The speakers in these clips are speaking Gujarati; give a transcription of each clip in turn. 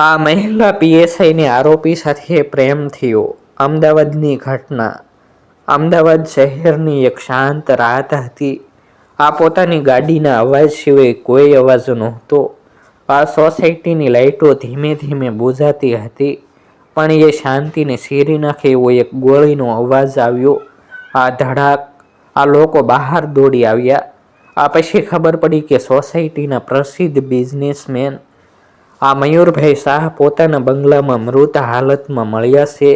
આ મહિલા પીએસઆઈને આરોપી સાથે પ્રેમ થયો. અમદાવાદની ઘટના. અમદાવાદ શહેરની એક શાંત રાત હતી. આ પોતાની ગાડીના અવાજ સિવાય કોઈ અવાજ નહોતો. આ સોસાયટીની લાઇટો ધીમે ધીમે બુઝાતી હતી, પણ એ શાંતિને શેરી નાખે એવો એક ગોળીનો અવાજ આવ્યો. આ ધડાક, આ લોકો બહાર દોડી આવ્યા. આ પછી ખબર પડી કે સોસાયટીના પ્રસિદ્ધ બિઝનેસમેન આ મયુરભાઈ શાહ પોતાના બંગલામાં મૃત હાલતમાં મળ્યા છે.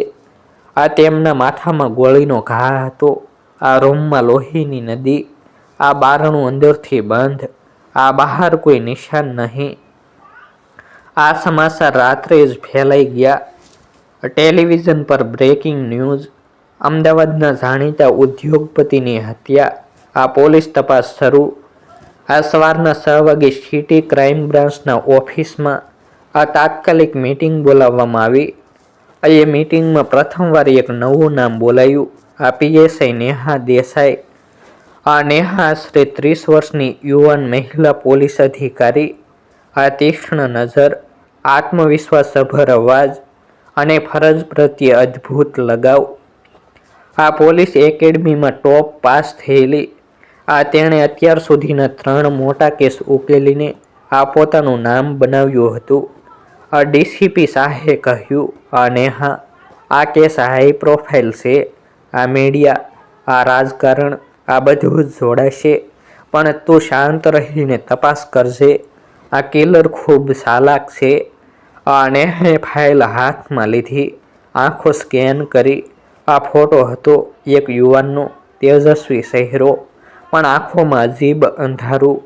આ તેમના માથામાં ગોળીનો ઘા હતો. આ રૂમમાં લોહીની નદી, આ બારણું અંદરથી બંધ, આ બહાર કોઈ નિશાન નહીં. આ સમાચાર રાત્રે જ ફેલાઈ ગયા. ટેલિવિઝન પર બ્રેકિંગ ન્યૂઝ, અમદાવાદના જાણીતા ઉદ્યોગપતિની હત્યા, આ પોલીસ તપાસ શરૂ. આ સવારના છ વાગે સિટી ક્રાઇમ બ્રાન્ચના ઓફિસમાં આ તાત્કાલિક મીટિંગ બોલાવવામાં આવી. એ મીટિંગમાં પ્રથમવાર એક નવું નામ બોલાયું. આ પીએસઆઈ નેહા દેસાઈ. આ નેહા આશરે ત્રીસ વર્ષની યુવાન મહિલા પોલીસ અધિકારી. આ તીક્ષ્ણ નજર આત્મવિશ્વાસભર અવાજ અને ફરજ પ્રત્યે અદ્ભુત લગાવ. આ પોલીસ એકેડમીમાં ટોપ પાસ થયેલી. આ તેણે અત્યાર સુધીના ત્રણ મોટા કેસ ઉકેલીને આ પોતાનું નામ બનાવ્યું હતું. ડીસીપી શાહે કહ્યું આ નેહા આ કેસ હાઈ પ્રોફાઇલ છે, આ મીડિયા, આ રાજકારણ, આ બધું જોડાશે. પણ તું શાંત રહીને તપાસ કરજે. આ કિલર ખૂબ ચાલાક છે. અને ફાઇલ હાથમાં લીધી, આંખો સ્કેન કરી. આ ફોટો હતો એક યુવાનનો, તેજસ્વી ચહેરો પણ આંખોમાં અજીબ અંધારું.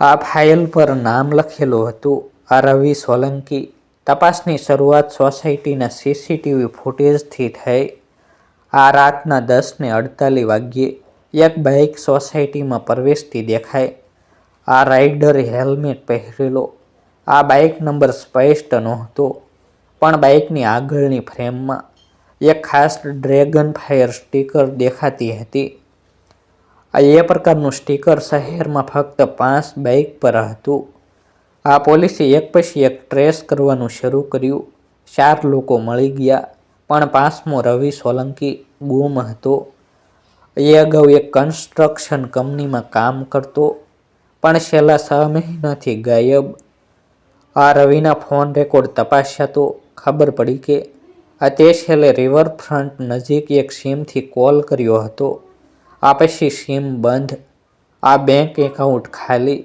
આ ફાઇલ પર નામ લખેલું હતું આ રવિ સોલંકી. તપાસની શરૂઆત સોસાયટીના સીસીટીવી ફૂટેજથી થઈ. આ રાતના દસને અડતાલીસ વાગ્યે એક બાઇક સોસાયટીમાં પ્રવેશતી દેખાય આ રાઇડરે હેલ્મેટ પહેરેલો. આ બાઇક નંબર સ્પષ્ટ નહોતો, પણ બાઇકની આગળની ફ્રેમમાં એક ખાસ ડ્રેગન ફાયર સ્ટીકર દેખાતી હતી. આ એ પ્રકારનું સ્ટીકર શહેરમાં ફક્ત પાંચ બાઇક પર હતું. આ પોલીસે એક પછી એક ટ્રેસ કરવાનું શરૂ કર્યું. ચાર લોકો મળી ગયા, પણ પાંચમો રવિ સોલંકી ગુમ હતો. એ અગાઉ એક કન્સ્ટ્રક્શન કંપનીમાં કામ કરતો, પણ છેલ્લા છ મહિનાથી ગાયબ. આ રવિના ફોન રેકોર્ડ તપાસ્યા તો ખબર પડી કે આ તે છેલ્લે રિવરફ્રન્ટ નજીક એક સીમથી કોલ કર્યો હતો. આ પછી સીમ બંધ. આ બેંક એકાઉન્ટ ખાલી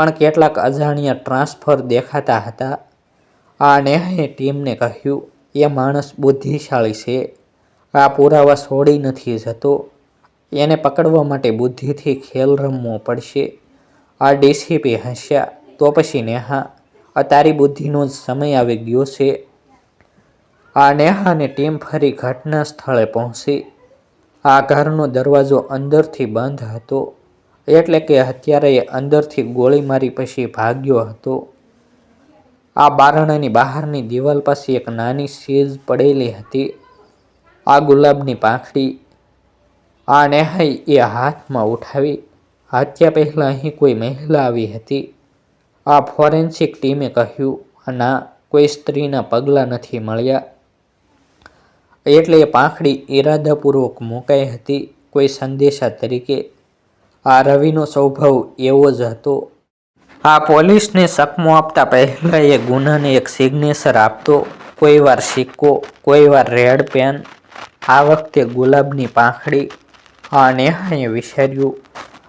પણ કેટલાક અજાણ્યા ટ્રાન્સફર દેખાતા હતા. આ નેહાએ ટીમને કહ્યું, એ માણસ બુદ્ધિશાળી છે. આ પુરાવા છોડી નથી જતો. એને પકડવા માટે બુદ્ધિથી ખેલ રમવો પડશે. આ ડીસીપી હસ્યા, તો પછી નેહા, આ તારી બુદ્ધિનો જ સમય આવી ગયો છે. આ નેહાની ટીમ ફરી ઘટના સ્થળે પહોંચી. આ ઘરનો દરવાજો અંદરથી બંધ હતો. એટલે કે હત્યારાએ અંદરથી ગોળી મારી પછી ભાગ્યો હતો. આ બારણાની બહારની દિવાલ પાસે એક નાની સીઝ પડેલી હતી. આ ગુલાબની પાંખડી આ નેહાઈ એ હાથમાં ઉઠાવી હત્યા પહેલાં અહીં કોઈ મહિલા આવી હતી. આ ફોરેન્સિક ટીમે કહ્યું ના કોઈ સ્ત્રીના પગલાં નથી મળ્યા. એટલે એ પાંખડી ઈરાદાપૂર્વક મુકાઈ હતી. કોઈ સંદેશા તરીકે આ રવિનો સ્વભાવ એવો જ હતો. આ પોલીસને સકમો આપતા પહેલાં એ ગુનાને એક સિગ્નેચર આપતો. કોઈ વાર સિક્કો, કોઈ વાર રેડ પેન આ વખતે ગુલાબની પાંખડી. આ નેહાએ વિચાર્યું,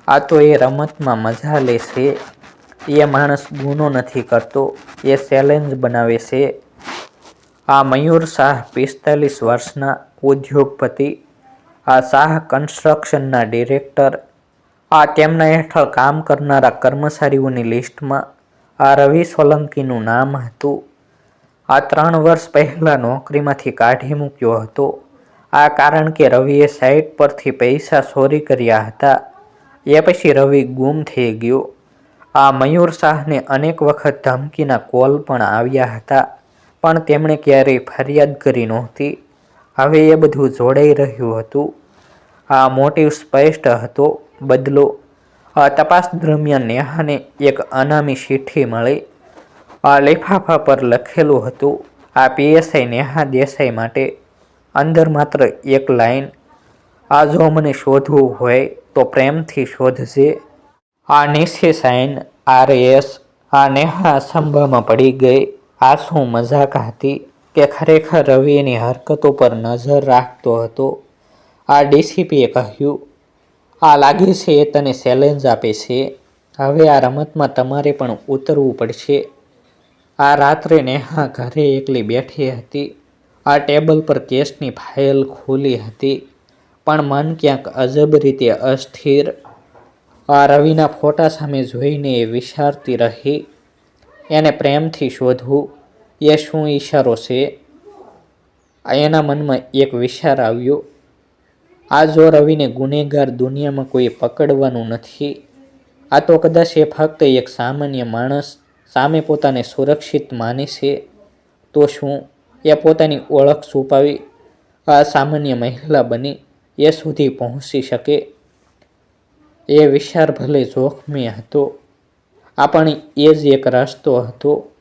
આ તો એ રમતમાં મજા લે છે. એ માણસ ગુનો નથી કરતો. એ ચેલેન્જ બનાવે છે. આ મયુર શાહ પિસ્તાલીસ વર્ષના ઉદ્યોગપતિ. આ શાહ કન્સ્ટ્રક્શનના ડિરેક્ટર આ તેમના હેઠળ કામ કરનારા કર્મચારીઓની લિસ્ટમાં આ રવિ સોલંકીનું નામ હતું. આ ત્રણ વર્ષ પહેલાં નોકરીમાંથી કાઢી મૂક્યો હતો. આ કારણ કે રવિએ સાઇટ પરથી પૈસા ચોરી કર્યા હતા. એ પછી રવિ ગુમ થઈ ગયો. આ મયુર શાહને અનેક વખત ધમકીના કોલ પણ આવ્યા હતા, પણ તેમણે ક્યારેય ફરિયાદ કરી નહોતી. હવે એ બધું જોડાઈ રહ્યું હતું. આ મોટિવ સ્પષ્ટ હતો. બદલો. તપાસ દરમિયાન નેહાને એક અનામી ચિઠ્ઠી મળી. લિફાફા પર લખેલું હતું, આ પીએસઆઈ નેહા દેસાઈ માટે અંદર માત્ર એક લાઈન, આ જો મને શોધવું હોય તો પ્રેમથી શોધજે. આ નીચે સાઈન આર એસ આ નેહા અસંભામાં પડી ગઈ, આ શું મજાક હતી કે ખરેખર રવિની હરકતો પર નજર રાખતો હતો આ ડીસીપીએ કહ્યું આ લાગે છે એ તને ચેલેન્જ આપે છે. હવે આ રમતમાં તમારે પણ ઉતરવું પડશે. આ રાત્રે નેહા ઘરે એકલી બેઠી હતી. આ ટેબલ પર કેસની ફાઇલ ખોલી હતી. પણ મન ક્યાંક અજબ રીતે અસ્થિર. આ રવિના ફોટા સામે જોઈને એ વિચારતી રહી. એને પ્રેમથી શોધવું, એ શું ઈશારો છે? એના મનમાં એક વિચાર આવ્યો. આ જો રવિને ગુનેગાર દુનિયામાં કોઈ પકડવાનું નથી. આ તો કદાચ એ ફક્ત એક સામાન્ય માણસ સામે પોતાને સુરક્ષિત માને છે. તો શું? એ પોતાની ઓળખ છુપાવી આ સામાન્ય મહિલા બની, એ સુધી પહોંચી શકે? એ વિચાર ભલે જોખમી હતો, આ પણ એ જ એક રસ્તો હતો.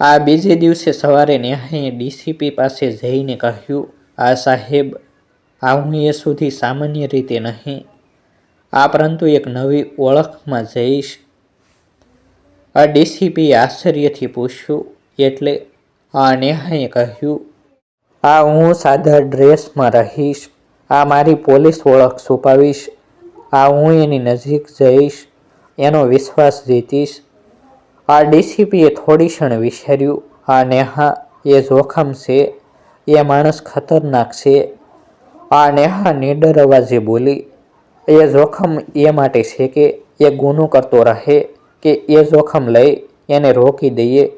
આ બીજે દિવસે સવારે નેહાએ ડીસીપી પાસે જઈને કહ્યું આ સાહેબ આ હું એ સુધી સામાન્ય રીતે નહીં. આ પરંતુ એક નવી ઓળખમાં જઈશ. આ ડીસીપીએ આશ્ચર્યથી પૂછ્યું, એટલે આ નેહાએ કહ્યું, આ હું સાદા ડ્રેસમાં રહીશ. આ મારી પોલીસ ઓળખ છુપાવીશ. આ હું એની નજીક જઈશ. એનો વિશ્વાસ જીતીશ. આ ડીસીપીએ થોડી ક્ષણ વિચાર્યું, આ નેહા એ જોખમ છે. એ માણસ ખતરનાક છે. આ નેહા નીડર અવાજે બોલી. એ જોખમ એ માટે છે કે એ ગુનો કરતો રહે કે એ જોખમ લઈ એને રોકી દઈએ.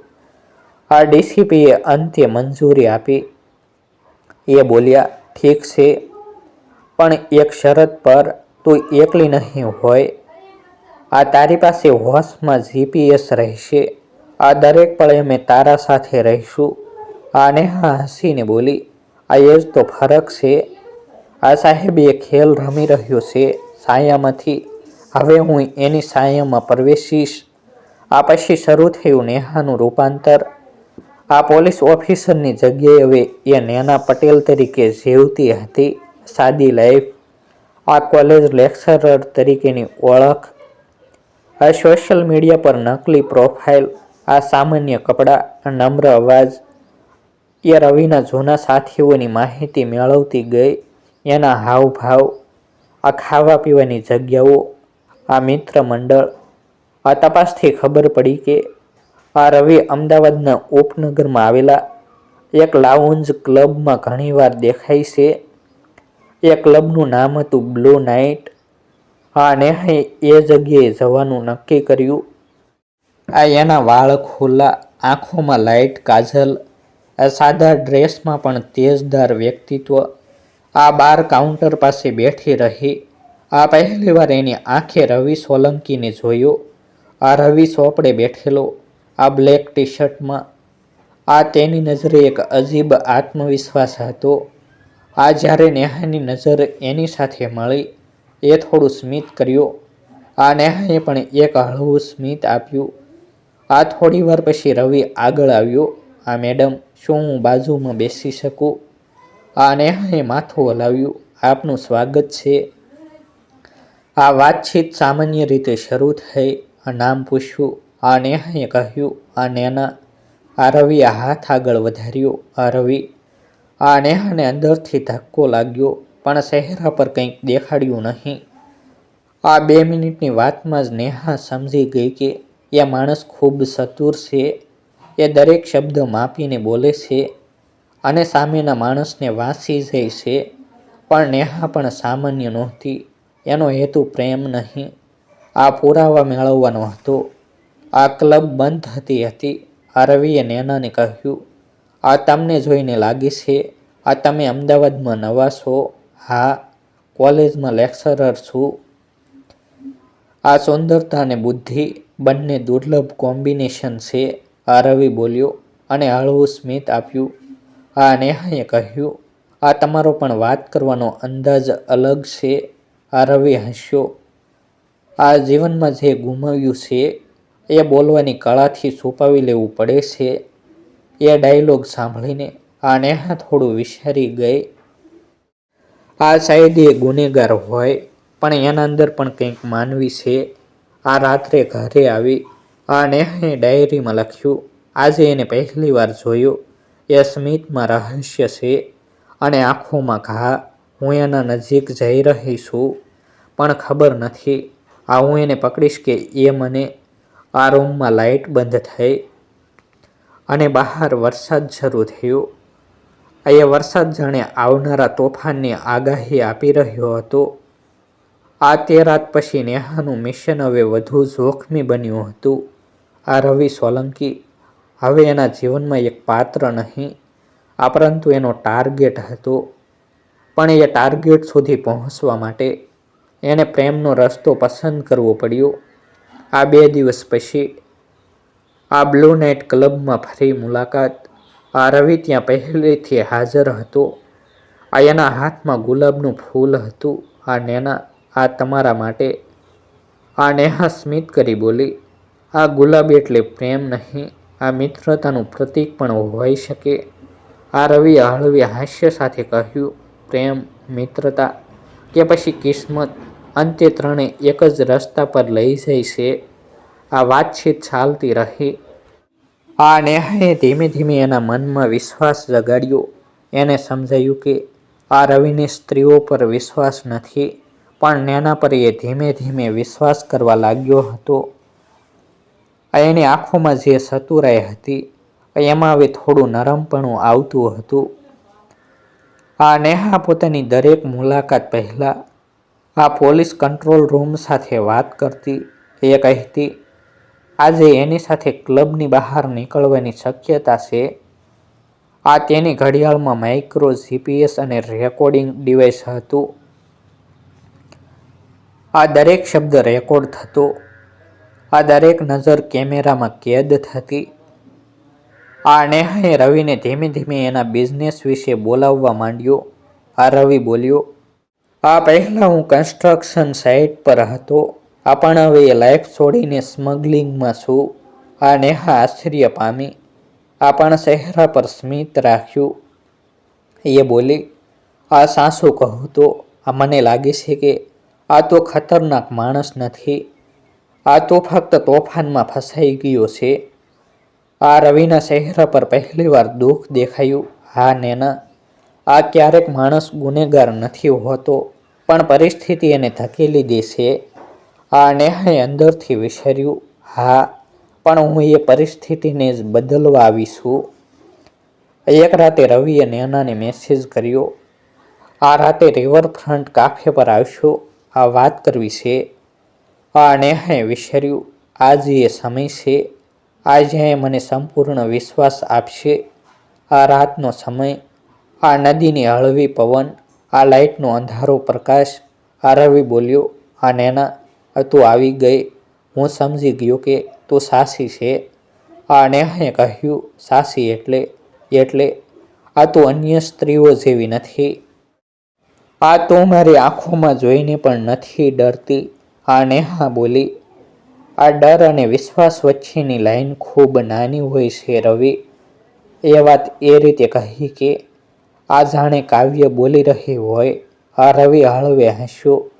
આ ડીસીપીએ અંતે મંજૂરી આપી. એ બોલ્યા, ઠીક છે, પણ એક શરત પર તું એકલી નહીં હોય. આ તારી પાસે હોશમાં જીપીએસ રહેશે. આ દરેક પળે અમે તારા સાથે રહીશું. આ નેહા હસીને બોલી, આ એ જ તો ફરક છે. આ સાહેબ એ ખેલ રમી રહ્યો છે. સાયામાંથી. હવે હું એની સાયામાં પ્રવેશીશ. આ પછી શરૂ થયું નેહાનું રૂપાંતર. આ પોલીસ ઓફિસરની જગ્યાએ હવે એ નેના પટેલ તરીકે જીવતી હતી. સાદી લાઈફ આ કોલેજ લેક્ચરર તરીકેની ઓળખ. આ સોશિયલ મીડિયા પર નકલી પ્રોફાઇલ આ સામાન્ય કપડાં નમ્ર અવાજ. એ રવિના જૂના સાથીઓની માહિતી મેળવતી ગઈ. એના હાવભાવ, આ ખાવા પીવાની જગ્યાઓ, આ મિત્ર મંડળ, આ તપાસથી ખબર પડી કે આ રવિ અમદાવાદના ઉપનગરમાં આવેલા એક લાઉન્જ ક્લબમાં ઘણીવાર દેખાય છે. એ ક્લબનું નામ હતું બ્લુ નાઇટ આ નેહાએ એ જગ્યાએ જવાનું નક્કી કર્યું. આ એના વાળ ખુલ્લા, આંખોમાં લાઇટ કાજલ, આ સાદા ડ્રેસમાં પણ તેજદાર વ્યક્તિત્વ આ બાર કાઉન્ટર પાસે બેઠી રહી. આ પહેલીવાર એની આંખે રવિ સોલંકીને જોયો. આ રવિ ચોપડે બેઠેલો, આ બ્લેક ટી શર્ટમાં આ તેની નજરે એક અજીબ આત્મવિશ્વાસ હતો. આ જ્યારે નેહાની નજર એની સાથે મળી, એ થોડું સ્મિત કર્યું. આ નેહાએ પણ એક હળવું સ્મિત આપ્યું. આ થોડી વાર પછી રવિ આગળ આવ્યો. આ મેડમ, શું હું બાજુમાં બેસી શકું? આ નેહાએ માથું હલાવ્યું. આપનું સ્વાગત છે. આ વાતચીત સામાન્ય રીતે શરૂ થઈ નામ પૂછ્યું. આ નેહાએ કહ્યું, આ નેના, આ રવિએ હાથ આગળ વધાર્યો. આ રવિ. આ નેહાને અંદરથી ધક્કો લાગ્યો, પણ ચહેરા પર કંઈક દેખાડ્યું નહીં. આ બે મિનિટની વાતમાં જ નેહા સમજી ગઈ કે, એ માણસ ખૂબ સતુર છે. એ દરેક શબ્દ માપીને બોલે છે. અને સામેના માણસને વાસી જાય છે, પણ નેહા પણ સામાન્ય નહોતી. એનો હેતુ પ્રેમ નહીં. આ પુરાવા મેળવવાનો હતો. આ ક્લબ બંધ થતી હતી. આ નેનાને કહ્યું, આ તમને જોઈને લાગે છે, આ તમે અમદાવાદમાં નવા છો. હા, કોલેજમાં લેક્ચરર છું. આ સુંદરતા અને બુદ્ધિ બંને દુર્લભ કોમ્બિનેશન છે આ રવિ બોલ્યો અને હળવું સ્મિત આપ્યું. આ નેહાએ કહ્યું, આ તમારો પણ વાત કરવાનો અંદાજ અલગ છે. આ રવિ હસ્યો. આ જીવનમાં જે ગુમાવ્યું છે, એ બોલવાની કળાથી છુપાવી લેવું પડે છે. એ ડાયલોગ સાંભળીને આ નેહા થોડું વિચારી ગઈ. આ શાયદ એ ગુનેગાર હોય, પણ એના અંદર પણ કંઈક માનવી છે. આ રાત્રે ઘરે આવી. આ નેહાએ ડાયરીમાં લખ્યું, આજે એને પહેલી વાર જોયું. એ સ્મિતમાં રહસ્ય છે અને આંખોમાં ઘા. હું એના નજીક જઈ રહી છું, પણ ખબર નથી. આ હું એને પકડીશ કે એ મને આ રૂમમાં લાઇટ બંધ થઈ અને બહાર વરસાદ શરૂ થયો. એ વરસાદ જાણે આવનારા તોફાનની આગાહી આપી રહ્યો હતો. આ તે રાત પછી નેહાનું મિશન હવે વધુ જોખમી બન્યું હતું. આ રવિ સોલંકી હવે એના જીવનમાં એક પાત્ર નહીં, આ પરંતુ એનો ટાર્ગેટ હતો. પણ એ ટાર્ગેટ સુધી પહોંચવા માટે એને પ્રેમનો રસ્તો પસંદ કરવો પડ્યો. આ બે દિવસ પછી આ બ્લુ નાઇટ ક્લબમાં ફરી મુલાકાત. આ રવિ ત્યાં પહેલેથી હાજર હતો. આ એના હાથમાં ગુલાબનું ફૂલ હતું. આ નેના, આ તમારા માટે. આ નેહા સ્મિત કરી બોલી, આ ગુલાબ એટલે પ્રેમ નહીં. આ મિત્રતાનું પ્રતીક પણ હોઈ શકે. આ રવિએ હળવી હાસ્ય સાથે કહ્યું, પ્રેમ, મિત્રતા કે પછી કિસ્મત, અંતે ત્રણે એક જ રસ્તા પર લઈ જાય છે. આ વાતચીત ચાલતી રહી. આ નેહાએ ધીમે ધીમે એના મનમાં વિશ્વાસ જગાડ્યો. એને સમજાયું કે આ રવિને સ્ત્રીઓ પર વિશ્વાસ નથી, પણ નેના પર એ ધીમે ધીમે વિશ્વાસ કરવા લાગ્યો હતો. એની આંખોમાં જે સતુરાઈ હતી એમાં હવે થોડું નરમપણું આવતું હતું. આ નેહા પોતાની દરેક મુલાકાત પહેલાં આ પોલીસ કંટ્રોલ રૂમ સાથે વાત કરતી, એ કહેતી, આજે એની સાથે ક્લબની બહાર નીકળવાની શક્યતા છે. આ તેની ઘડિયાળમાં માઇક્રો જીપીએસ અને રેકોર્ડિંગ ડિવાઇસ હતું. આ દરેક શબ્દ રેકોર્ડ થતો આ દરેક નજર કેમેરામાં કેદ થતી. આ નેહાએ રવિને ધીમે ધીમે એના બિઝનેસ વિશે બોલાવવા માંડ્યો. આ રવિ બોલ્યો, આ પહેલાં હું કન્સ્ટ્રક્શન સાઇટ પર હતો. આ પણ હવે લાઈફ છોડીને સ્મગલિંગમાં છું. આ નેહા આશ્ચર્ય પામી, આ પણ ચહેરા પર સ્મિત રાખ્યું. એ બોલી, આ સાસુ કહું તો, આ મને લાગે છે કે આ તો ખતરનાક માણસ નથી. આ તો ફક્ત તોફાનમાં ફસાઈ ગયો છે. આ રવિના ચહેરા પર પહેલીવાર દુઃખ દેખાયું. હા, નેના, આ ક્યારેક માણસ ગુનેગાર નથી હોતો, પણ પરિસ્થિતિ એને ધકેલી દે છે. આ નેહાએ અંદરથી વિસર્યું. હા, પણ હું એ પરિસ્થિતિને જ બદલવા આવી છું. એક રાતે રવિએ નેનાને મેસેજ કર્યો. આ રાતે રિવરફ્રન્ટ કાફે પર આવશો. આ વાત કરવી છે. આ નેહાએ વિસર્યું. આજ એ સમય છે. આજે મને સંપૂર્ણ વિશ્વાસ આપશે. આ રાતનો સમય, આ નદીની હળવી પવન, આ લાઇટનો અંધારો પ્રકાશ. આ રવિ બોલ્યો, આ નેના, તું આવી ગઈ. હું સમજી ગયો કે તું સાસી છે. આ નેહાએ કહ્યું, સાસી એટલે એટલે, આ તું અન્ય સ્ત્રીઓ જેવી નથી. આ તો મારી આંખોમાં જોઈને પણ નથી ડરતી. આ નેહા બોલી, આ ડર અને વિશ્વાસ વચ્ચેની લાઈન ખૂબ નાની હોય છે, રવિ. એ વાત એ રીતે કહી કે, આ જાણે કાવ્ય બોલી રહી હોય. આ રવિ હળવે હસ્યો.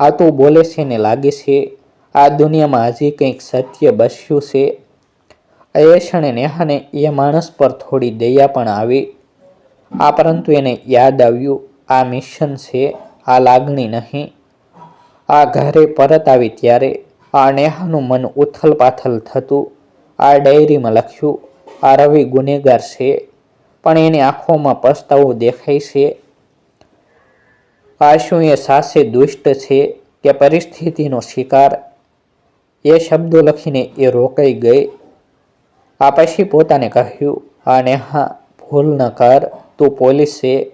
આ તું બોલે છે ને લાગે છે. આ દુનિયામાં હજી કંઈક સત્ય બસ્યું છે. એ ક્ષણે નેહાને એ માણસ પર થોડી દયા પણ આવી. આ પરંતુ એને યાદ આવ્યું. આ મિશન છે. આ લાગણી નહીં. આ ઘરે પરત આવી ત્યારે આ નેહાનું મન ઉથલ પાથલ થતું. આ ડાયરીમાં લખ્યું, આ રવિ ગુનેગાર છે, પણ એની આંખોમાં પસ્તાવો દેખાય છે. આ શું એ સાસે દુષ્ટ છે કે પરિસ્થિતિનો શિકાર. એ શબ્દો લખીને એ રોકાઈ ગઈ. આ પછી પોતાને કહ્યું, આ નેહા, ભૂલ ન કર, તું પોલીસ છે.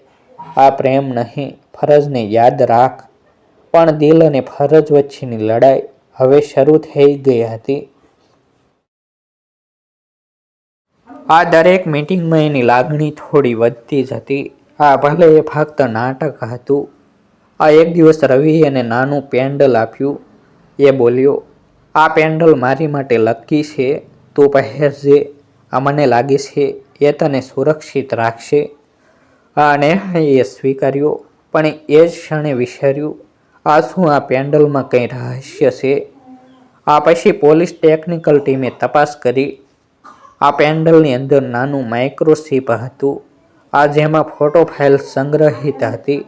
આ પ્રેમ નહીં, ફરજને યાદ રાખ. પણ દિલ અને ફરજ વચ્ચેની લડાઈ હવે શરૂ થઈ ગઈ હતી. આ દરેક મિટિંગમાં એની લાગણી થોડી વધતી જ હતી. આ ભલે એ ફક્ત નાટક હતું. આ એક દિવસ રવિ એને નાનું પેન્ડલ આપ્યું. એ બોલ્યો, આ પેન્ડલ મારી માટે લકી છે. તું પહેરજે આ મને લાગે છે એ તને સુરક્ષિત રાખશે. અને એ સ્વીકાર્યો, પણ એ જ ક્ષણે વિચાર્યું આ શું આ પેન્ડલમાં કંઈ રહસ્ય છે? આ પછી પોલીસ ટેકનિકલ ટીમે તપાસ કરી. આ પેન્ડલની અંદર નાનું માઇક્રોસીપ હતું. આ જેમાં ફોટો ફાઇલ સંગ્રહિત હતી.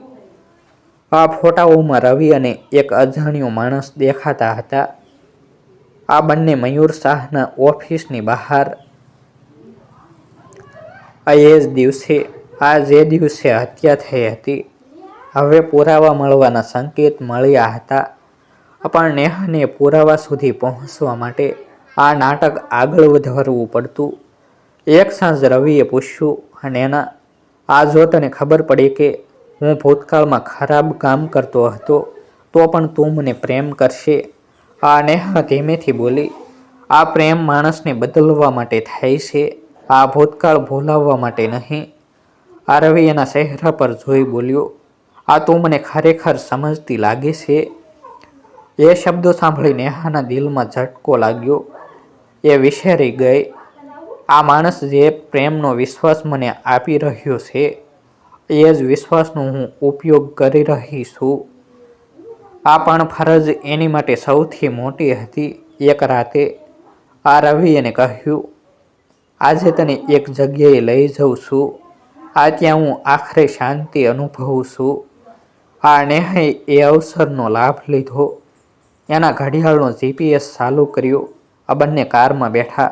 આ ફોટાઓમાં રવિ અને એક અજાણ્યો માણસ દેખાતા હતા. આ બંને મયુર શાહના ઓફિસની બહાર. આ એ જ દિવસે, આ જે દિવસે હત્યા થઈ હતી. હવે પુરાવા મળવાના સંકેત મળ્યા હતા. પણ નેહાને પુરાવા સુધી પહોંચવા માટે આ નાટક આગળ વધારવું પડતું. એક સાંજ રવિએ પૂછ્યું, અને એના, આ જો તને ખબર પડી કે હું ભૂતકાળમાં ખરાબ કામ કરતો હતો, તો પણ તું મને પ્રેમ કરશે? આ નેહા ધીમેથી બોલી, આ પ્રેમ માણસને બદલવા માટે થાય છે, આ ભૂતકાળ ભૂલાવવા માટે નહીં. આ રવિ એના ચહેરા પર જોઈ બોલ્યો આ તું મને ખરેખર સમજતી લાગે છે? એ શબ્દો સાંભળી નેહાના દિલમાં ઝટકો લાગ્યો. એ વિશેરી ગઈ. આ માણસ જે પ્રેમનો વિશ્વાસ મને આપી રહ્યો છે, એ જ વિશ્વાસનો હું ઉપયોગ કરી રહી છું. આ પણ ફરજ એની માટે સૌથી મોટી હતી. એક રાતે આ રવિ એને કહ્યું, આજે તને એક જગ્યાએ લઈ જાઉં છું. આ ત્યાં હું આખરે શાંતિ અનુભવું છું. આ નેહાએ એ અવસરનો લાભ લીધો. એના ઘડિયાળનો જીપીએસ ચાલુ કર્યો. આ બંને કારમાં બેઠા.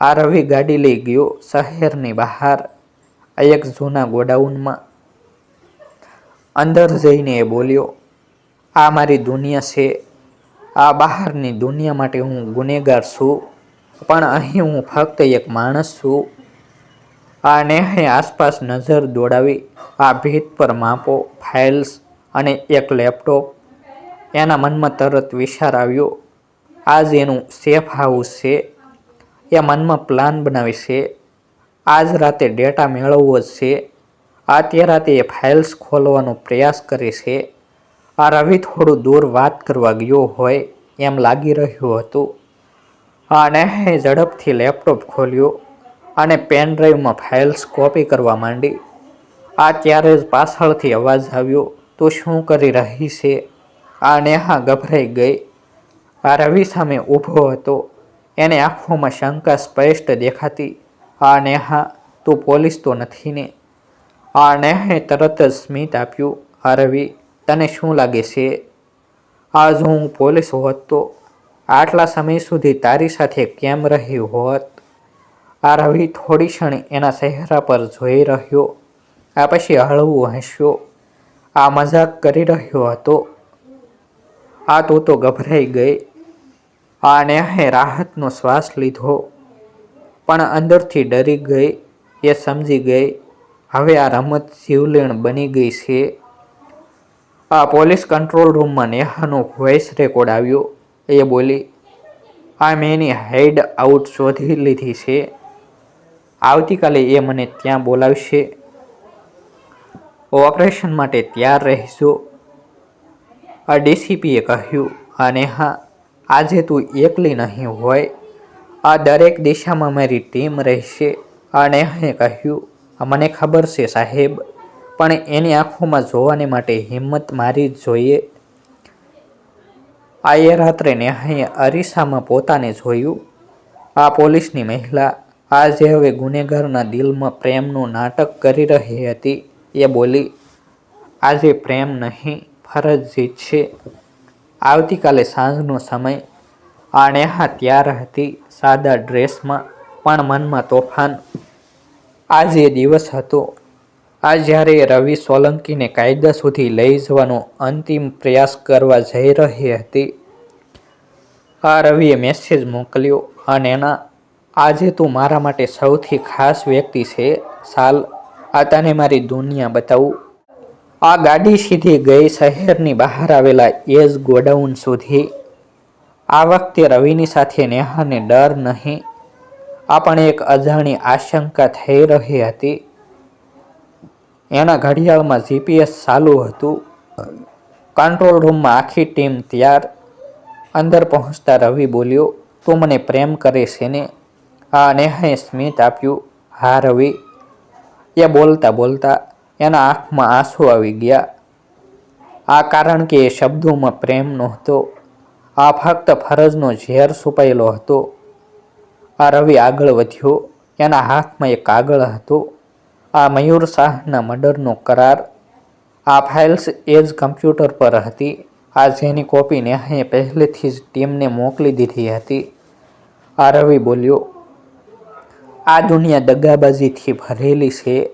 આ રવિ ગાડી લઈ ગયો શહેરની બહાર. એક જૂના ગોડાઉનમાં. અંદર જઈને એ બોલ્યો, આ મારી દુનિયા છે. આ બહારની દુનિયા માટે હું ગુનેગાર છું. પણ અહીં હું ફક્ત એક માણસ છું. આ નેહે આસપાસ નજર દોડાવી. આ ભીત પર માપો, ફાઇલ્સ અને એક લેપટોપ એના મનમાં તરત વિચાર આવ્યો, આજ એનું સેફ હાઉસ છે. એ મનમાં પ્લાન બનાવે છે. આજ રાતે ડેટા મેળવવો જ છે. આ તે રાતે એ ફાઇલ્સ ખોલવાનો પ્રયાસ કરે છે. આ રવિ થોડું દૂર વાત કરવા ગયો હોય એમ લાગી રહ્યું હતું. અને ઝડપથી લેપટોપ ખોલ્યો અને પેન ડ્રાઈવમાં ફાઇલ્સ કોપી કરવા માંડી. આ ત્યારે જ પાછળથી અવાજ આવ્યો તો શું કરી રહી છે? આ નેહા ગભરાઈ ગઈ. આ રવિ સામે ઊભો હતો. એને આંખોમાં શંકા સ્પષ્ટ દેખાતી. આ નેહા તું પોલીસ તો નથી ને? આ નેહે તરત જ સ્મિત આપ્યું. આ રવિ, તને શું લાગે છે? આજ હું પોલીસ હોત તો આટલા સમય સુધી તારી સાથે કેમ રહ્યું હોત? આ રવિ થોડી ક્ષણ એના ચહેરા પર જોઈ રહ્યો. આ પછી હળવું હસ્યો. આ મજાક કરી રહ્યો હતો. આ તો તો ગભરાઈ ગઈ. આ નેહે રાહતનો શ્વાસ લીધો, પણ અંદરથી ડરી ગઈ, એ સમજી ગઈ, હવે આ રમત જીવલેણ બની ગઈ છે. આ પોલીસ કંટ્રોલ રૂમમાં નેહાનો વોઇસ રેકોર્ડ આવ્યો. એ બોલી, આ મેં એની હાઈડ આઉટ શોધી લીધી છે. આવતીકાલે એ મને ત્યાં બોલાવશે. ઓપરેશન માટે તૈયાર રહીશું. આ ડીસીપીએ કહ્યું આ નેહા આજે તું એકલી નહીં હોય. આ દરેક દિશામાં મારી ટીમ રહેશે. આ નેહાએ કહ્યું, મને ખબર છે સાહેબ, પણ એની આંખોમાં જોવાને માટે હિંમત મારી જ જોઈએ. આ એ રાત્રે નેહાએ અરીસામાં પોતાને જોયું. આ પોલીસની મહિલા આજે હવે ગુનેગારના દિલમાં પ્રેમનું નાટક કરી રહી હતી. એ બોલી, આજે પ્રેમ નહીં ફરજ છે. આવતીકાલે સાંજનો સમય. આ નેહા ત્યાર હતી સાદા ડ્રેસમાં, પણ મનમાં તોફાન. આજે દિવસ હતો. આ જ્યારે રવિ સોલંકીને કાયદા સુધી લઈ જવાનો અંતિમ પ્રયાસ કરવા જઈ રહી હતી, આ રવિએ મેસેજ મોકલ્યો અને એના આજે તું મારા માટે સૌથી ખાસ વ્યક્તિ છે, સાલ. આ તને મારી દુનિયા બતાવું. આ ગાડી સીધી ગઈ શહેરની બહાર આવેલા એજ ગોડાઉન સુધી. આ વખતે રવિની સાથે નેહાને ડર નહીં. આ પણ એક અજાણી આશંકા થઈ રહી હતી. એના ઘડિયાળમાં જીપીએસ ચાલુ હતું. કંટ્રોલ રૂમમાં આખી ટીમ તૈયાર. અંદર પહોંચતા રવિ બોલ્યો, તું મને પ્રેમ કરે છે ને આ નેહાએ સ્મિત આપ્યું, હા રવિ. એ બોલતા બોલતા એના આંખમાં આંસુ આવી ગયા. આ કારણ કે એ શબ્દોમાં પ્રેમ નહોતો. આ ફક્ત ફરજનો ઝેર છુપાયેલો હતો. આ રવિ આગળ વધ્યો. એના હાથમાં એક કાગળ હતો. આ મયુર શાહના મર્ડરનો કરાર. આ ફાઇલ્સ એ જ કમ્પ્યુટર પર હતી. આ જેની કોપી નેહાએ પહેલેથી જ ટીમને મોકલી દીધી હતી. આ રવિ બોલ્યો આ દુનિયા દગાબાજીથી ભરેલી છે,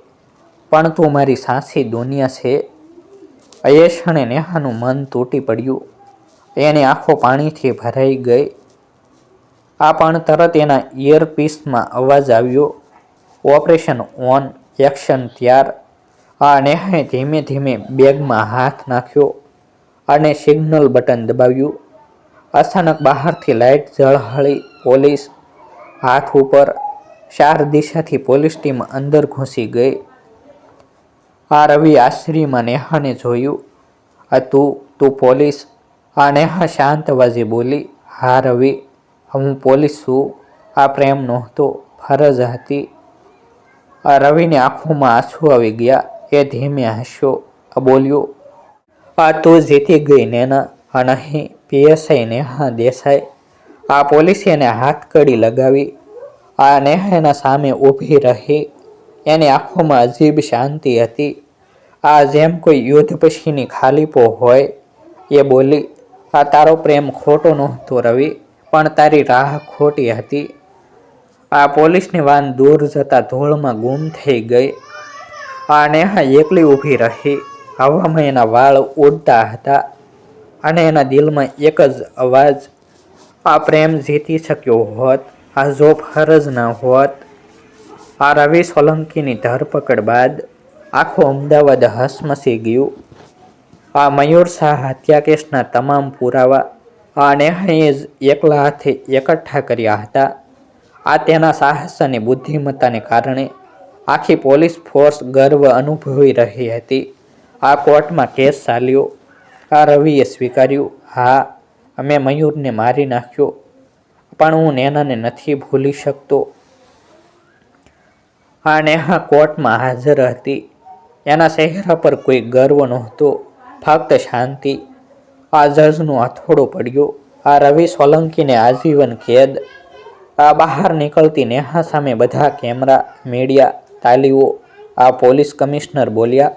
પણ તું મારી સાસી દુનિયા છે. એ ક્ષણે નેહાનું મન તૂટી પડ્યું. એની આંખો પાણીથી ભરાઈ ગઈ. આ પણ તરત એના ઇયરપીસમાં અવાજ આવ્યો. ઓપરેશન ઓન, એક્શન ત્યાર. આ નેહાએ ધીમે ધીમે બેગમાં હાથ નાખ્યો અને સિગ્નલ બટન દબાવ્યું. અચાનક બહારથી લાઇટ ઝળહળી પોલીસ હાથ ઉપર ચાર દિશાથી પોલીસ ટીમ અંદર ઘૂસી ગઈ. આ રવિ આશ્રીમાં નેહાને જોયું. આ તું તું પોલીસ. આ નેહા શાંત અવાજે બોલી, હા રવિ, હું પોલીસ છું. આ પ્રેમ નહોતો, ફરજ હતી. આ રવિની આંખોમાં આંસુ આવી ગયા. એ ધીમે હસ્યો. આ બોલ્યો, આ તું જીતી ગઈ નેના, આ નહીં, પીએસઆઈ નેહા દેસાઈ. આ પોલીસે એને હાથ કડી લગાવી. આ નેહાના સામે ઊભી રહી. એની આંખોમાં અજીબ શાંતિ હતી. આ જેમ કોઈ યુદ્ધ પછીની ખાલીપો હોય, એ બોલી, આ તારો પ્રેમ ખોટો નહોતો રવિ, પણ તારી રાહ ખોટી હતી. આ પોલીસની વાન દૂર જતા ધૂળમાં ગુમ થઈ ગઈ. આ નેહા એકલી ઊભી રહી. હવામાં એના વાળ ઉડતા હતા અને એના દિલમાં એક જ અવાજ, આ પ્રેમ જીતી શક્યો હોત. આ જો ફરજ ના હોત. આ રવિ સોલંકીની ધરપકડ બાદ આખું અમદાવાદ હસમસી ગયું. આ મયુર શાહ હત્યા કેસના તમામ પુરાવા આ નેહાએ જ એકલા હાથે એકઠા કર્યા હતા. આ તેના સાહસ અને બુદ્ધિમત્તાને કારણે આખી પોલીસ ફોર્સ ગર્વ અનુભવી રહી હતી. આ કોર્ટમાં કેસ ચાલ્યો. આ રવિએ સ્વીકાર્યું, હા, અમે મયુરને મારી નાખ્યો. પણ હું નેનાને નથી ભૂલી શકતો. આ નેહા કોર્ટમાં હાજર હતી. એના ચહેરા પર કોઈ ગર્વ નહોતો. ફક્ત શાંતિ. આ જજનો હથોડો પડ્યો. આ રવિ સોલંકીને આજીવન કેદ. આ બહાર નીકળતી નેહા સામે બધા કેમેરા, મીડિયા, તાલીઓ, આ પોલીસ કમિશનર બોલ્યા,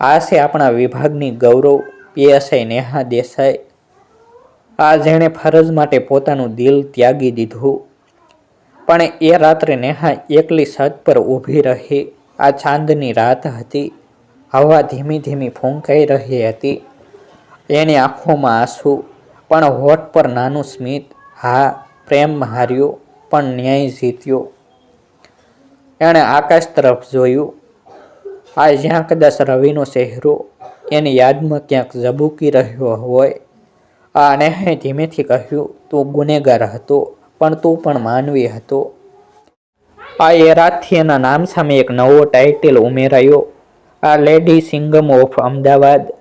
આ છે આપણા વિભાગની ગૌરવ. પીએસઆઈ નેહા દેસાઈ. આ જેણે ફરજ માટે પોતાનું દિલ ત્યાગી દીધું. પણ એ રાત્રે નેહા એકલી છત પર ઊભી રહી. આ ચાંદની રાત હતી. હવા ધીમી ધીમી ફૂંકાઈ રહી હતી. એની આંખોમાં આંસુ. પણ હોઠ પર નાનું સ્મિત. હા, પ્રેમ હાર્યો, પણ ન્યાય જીત્યો. એણે આકાશ તરફ જોયું. આ જ્યાં કદાચ રવિનો ચહેરો, એની યાદમાં ક્યાંક ઝબૂકી રહ્યો હોય. નેહાએ ધીમેથી કહ્યું, તું ગુનેગાર હતો, પણ તું પણ માનવી હતો. આ એ એના નામ સામે એક નવો ટાઇટલ ઉમેરાયો. આ લેડી સિંગમ ઓફ અમદાવાદ.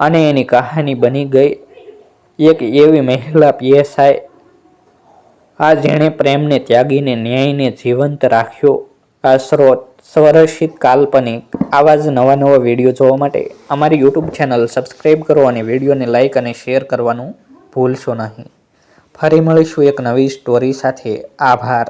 અને એની કહાની બની ગઈ. એક એવી મહિલા પીએસઆઈ. આ જેણે પ્રેમને ત્યાગીને ન્યાયને જીવંત રાખ્યો. આ સ્રોત સ્વરશિત કાલ્પનિક આવા જ નવા નવા વીડિયો જોવા માટે અમારી યુટ્યુબ ચેનલ સબસ્ક્રાઈબ કરો અને વિડીયોને લાઇક અને શેર કરવાનું ભૂલશો નહીં. ફરી મળીશું એક નવી સ્ટોરી સાથે. આભાર.